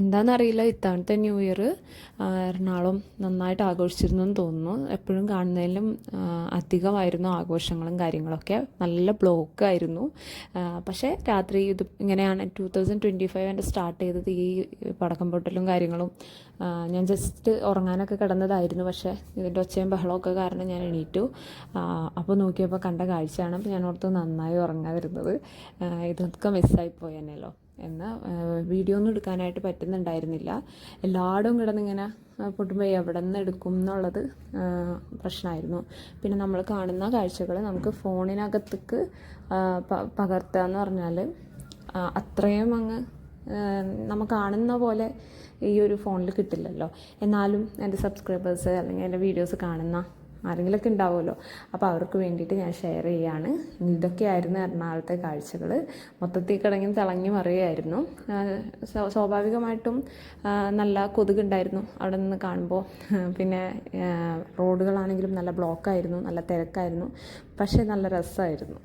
എന്താണെന്നറിയില്ല ഇത്തവണത്തെ new year. Ernakulam നന്നായിട്ട് ആഘോഷിച്ചിരുന്നു എന്ന് തോന്നുന്നു. എപ്പോഴും കാണുന്നതിലും അധികമായിരുന്നു ആഘോഷങ്ങളും കാര്യങ്ങളൊക്കെ. നല്ല ബ്ലോക്ക് ആയിരുന്നു. പക്ഷേ രാത്രി ഇത് ഇങ്ങനെയാണ് ടു തൗസൻഡ് ട്വന്റി ഫൈവ് എന്റെ സ്റ്റാർട്ട് ചെയ്തത്. ഈ പടക്കം പൊട്ടലും കാര്യങ്ങളും ഞാൻ ജസ്റ്റ് ഉറങ്ങാനൊക്കെ കിടന്നതായിരുന്നു. പക്ഷേ ഇതിന്റെ ഒച്ചയും ബഹളമൊക്കെ കാരണം ഞാൻ എണീറ്റു. അപ്പോൾ നോക്കിയപ്പോൾ കണ്ട കാഴ്ചയാണ്. ഞാൻ ഓർത്ത് നന്നായി ഉറങ്ങാതിരുന്നത്. ഇതൊക്കെ മിസ്സായി പോയെന്നല്ലോ എന്ന് വീഡിയോ ഒന്നും എടുക്കാനായിട്ട് പറ്റുന്നുണ്ടായിരുന്നില്ല. എല്ലായിടവും കിടന്നിങ്ങനെ പൊട്ടുമ്പോൾ എവിടെ നിന്ന് എടുക്കും എന്നുള്ളത് പ്രശ്നമായിരുന്നു പിന്നെ നമ്മൾ കാണുന്ന കാഴ്ചകൾ നമുക്ക് ഫോണിനകത്തേക്ക് പകർത്തുക എന്ന് പറഞ്ഞാൽ അത്രയും അങ്ങ് നമ്മൾ കാണുന്ന പോലെ ഈ ഒരു ഫോണിൽ കിട്ടില്ലല്ലോ. എന്നാലും എന്റെ സബ്സ്ക്രൈബേഴ്സ് അല്ലെങ്കിൽ എന്റെ വീഡിയോസ് കാണുന്ന ആരെങ്കിലുമൊക്കെ ഉണ്ടാവുമല്ലോ. അപ്പോൾ അവർക്ക് വേണ്ടിയിട്ട് ഞാൻ ഷെയർ ചെയ്യുകയാണ് ഇതൊക്കെയായിരുന്നു എറണാകുളത്തെ കാഴ്ചകൾ മൊത്തത്തിൽ കിടങ്ങി തിളങ്ങി മറിയായിരുന്നു സ്വാഭാവികമായിട്ടും നല്ല കൊതുകുണ്ടായിരുന്നു അവിടെ നിന്ന് കാണുമ്പോൾ പിന്നെ റോഡുകളാണെങ്കിലും നല്ല ബ്ലോക്കായിരുന്നു നല്ല തിരക്കായിരുന്നു. പക്ഷേ നല്ല രസമായിരുന്നു